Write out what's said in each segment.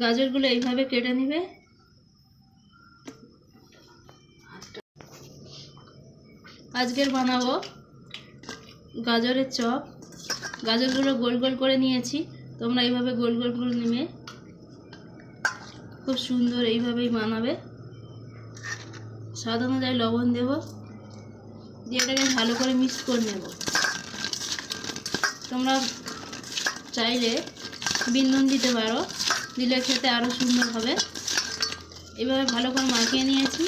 গাজরগুলো এইভাবে কেটে নেবে। আজকের বানাবো গাজরের চপ। গাজরগুলো গোল গোল করে নিয়েছি। তোমরা এইভাবে গোল গোল করে নেবে। খুব সুন্দর এইভাবেই বানাবে। স্বাদ অনুযায়ী লবণ দেব। দিয়ে এটাকে ভালো করে মিক্স করে নেব। তোমরা চাইলে বিন্দন দিতে পারো। দিলে খেতে আরও সুন্দর হবে। এভাবে ভালো করে মাখিয়ে নিয়েছি।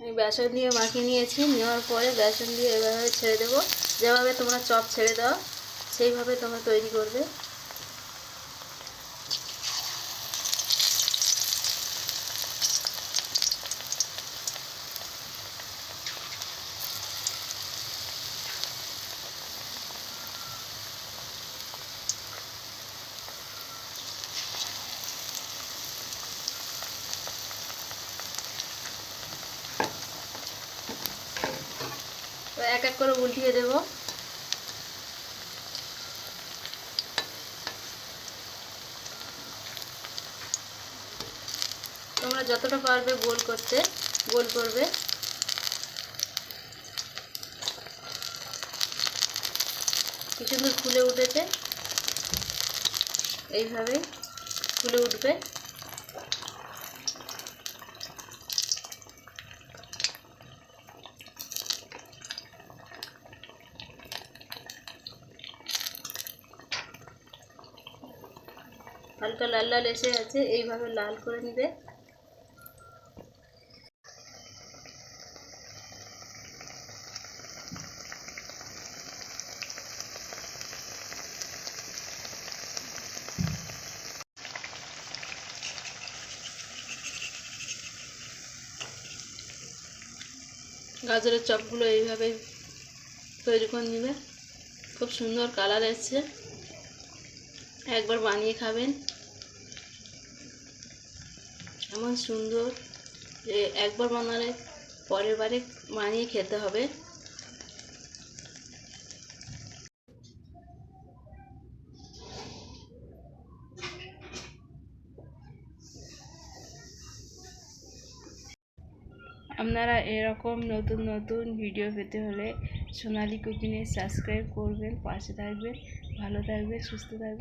আমি বেসন দিয়ে মাখিয়ে নিয়েছি। নেওয়ার পরে বেসন দিয়ে এভাবে ছেড়ে দেবো। যেভাবে তোমরা চপ ছেড়ে দাও, সেইভাবে তোমরা তৈরি করবে। তো এক এক করে উল্টিয়ে দেবো। তোমরা যতটা পারবে গোল করতে, গোল করবে। কিছু দূর ফুলে উঠেছে। এইভাবে ফুলে উঠবে। হালকা লাল লাল এসে আছে, এইভাবে লাল করে নিবে। গাজরের চপগুলো এইভাবে তৈরি করে নিবে। খুব সুন্দর কালার এসছে। একবার বানিয়ে খাবেন। এমন সুন্দর যে একবার বানালে পরের বারে বানিয়ে খেতে হবে। আপনারা এরকম নতুন নতুন ভিডিও পেতে হলে সোনালি কুকিংয়ে সাবস্ক্রাইব করবেন, পাশে থাকবেন, ভালো থাকবেন, সুস্থ থাকবেন।